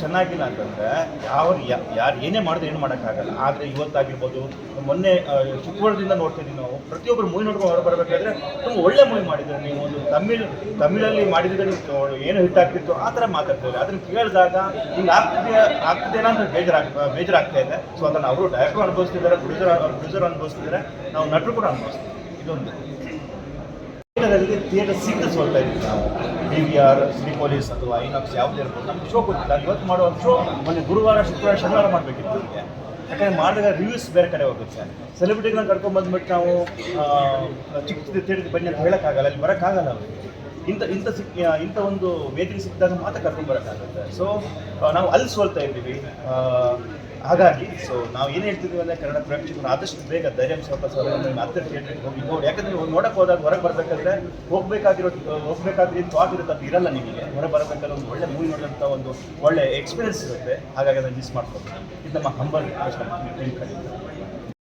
ಚೆನ್ನಾಗಿಲ್ಲ ಅಂತಂದ್ರೆ ಯಾವ ಯಾರು ಏನೇ ಮಾಡಿದ್ರೆ ಏನು ಮಾಡೋಕ್ಕಾಗಲ್ಲ. ಆದರೆ ಇವತ್ತಾಗಿರ್ಬೋದು, ಮೊನ್ನೆ ಚಿಕ್ಕವಳದಿಂದ ನೋಡ್ತಿದ್ದೀವಿ ನಾವು. ಪ್ರತಿಯೊಬ್ಬರು ಮೂವಿ ನೋಡ್ಕೊಂಡು ಹೊರ ಬರಬೇಕಾದ್ರೆ ತುಂಬ ಒಳ್ಳೆ ಮೂವಿ ಮಾಡಿದ್ರೆ. ನೀವು ಒಂದು ತಮಿಳ್, ತಮಿಳಲ್ಲಿ ಮಾಡಿದ್ರೆ ಏನು ಹಿಟ್ ಆಗ್ತಿತ್ತು, ಆ ಥರ ಮಾತಾಡ್ತಾರೆ ಅದನ್ನು ಕೇಳಿದಾಗ ಹಿಂಗೆ ಆಗ್ತಿದೆ, ಆಗ್ತಿದೆನಾ ಅಂತ ಬೇಜಾರಾಗ್ ಬೇಜಾರಾಗ್ತಾ ಇದೆ. ಸೊ ಅದನ್ನು ಅವರು ಡೈರೆಕ್ಟ್ ಅನುಭವಿಸ್ತಿದ್ದಾರೆ ಪ್ರೊಡ್ಯೂಸರ್ ಪ್ರೊಡ್ಯೂಸರ್ ಅನುಭವಿಸ್ತಿದ್ದಾರೆ. ನಾವು ನಟರು ಕೂಡ ಅನುಭವಿಸ್ತೀವಿ. ಇದೊಂದು. ಥಿಯೇಟರಲ್ಲಿ ಥಿಯೇಟರ್ ಸೀಟ್ ಸೋಲ್ತಾ ಇದ್ದೀವಿ ನಾವು D V R city police ಅಥವಾ ಐನಾಕ್ಸ್ ಯಾವುದೇ ಇರ್ಬೋದು, ನಮ್ಗೆ ಶೋ ಗೊತ್ತಿಲ್ಲ. ಇವತ್ತು ಮಾಡೋ ಶೋ ಮೊನ್ನೆ ಗುರುವಾರ, ಶುಕ್ರವಾರ, ಶನಿವಾರ ಮಾಡಬೇಕಿತ್ತು ಯಾಕಂದ್ರೆ ಯಾಕಂದರೆ ಮಾಡಿದಾಗ ರಿವ್ಯೂಸ್ ಬೇರೆ ಕಡೆ ಹೋಗುತ್ತೆ. ಸೆಲೆಬ್ರಿಟಿಗಳನ್ನ ಕರ್ಕೊಂಡು ಬಂದ್ಬಿಟ್ಟು ನಾವು ಚಿಕ್ಕ ಥಿಯೇಟರ್ಗೆ ಬನ್ನಿ ಅಂತ ಹೇಳೋಕ್ಕಾಗಲ್ಲ. ಅಲ್ಲಿ ಬರೋಕ್ಕಾಗಲ್ಲ ಅವ್ರಿಗೆ. ಇಂಥ ಇಂಥ ಸಿಕ್ ಇಂಥ ಒಂದು ವೇದಿಕೆ ಸಿಕ್ಕಿದಾಗ ಮಾತ್ರ ಕರ್ಕೊಂಡು ಬರೋಕ್ಕಾಗುತ್ತೆ. ಸೊ ನಾವು ಅಲ್ಲಿ ಸೋಲ್ತಾ ಇದ್ದೀವಿ. ಹಾಗಾಗಿ ಸೊ ನಾವು ಏನು ಹೇಳ್ತಿದ್ವಿ ಅಂದರೆ ಕನ್ನಡ ಪ್ರೇಕ್ಷಕರು ಆದಷ್ಟು ಬೇಗ ಧೈರ್ಯ ಸ್ವಲ್ಪ ಸ್ವಲ್ಪ ಹತ್ತಿರ ಥಿಯೇಟ್ರಿಗೆ ಹೋಗಿ ನೋಡಿ. ಯಾಕಂದರೆ ನೋಡಕ್ಕೆ ಹೋದಾಗ ಹೊರಗೆ ಬರಬೇಕಾದ್ರೆ ಹೋಗಬೇಕಾಗಿರೋ, ಹೋಗಬೇಕಾದ್ರೆ ಥಾಟ್ ಇರುತ್ತೆ ಅದು ಇರಲ್ಲ ನಿಮಗೆ. ಹೊರಗೆ ಬರಬೇಕಾದ್ರೆ ಒಂದು ಒಳ್ಳೆ ಮೂವಿ ನೋಡೋಂಥ ಒಂದು ಒಳ್ಳೆ ಎಕ್ಸ್ಪೀರಿಯನ್ಸ್ ಇರುತ್ತೆ. ಹಾಗಾಗಿ ಅದನ್ನು ಮಿಸ್ ಮಾಡ್ಕೊಂಡು ಇದು ನಮ್ಮ ಹಂಬಲ್ ಕಷ್ಟ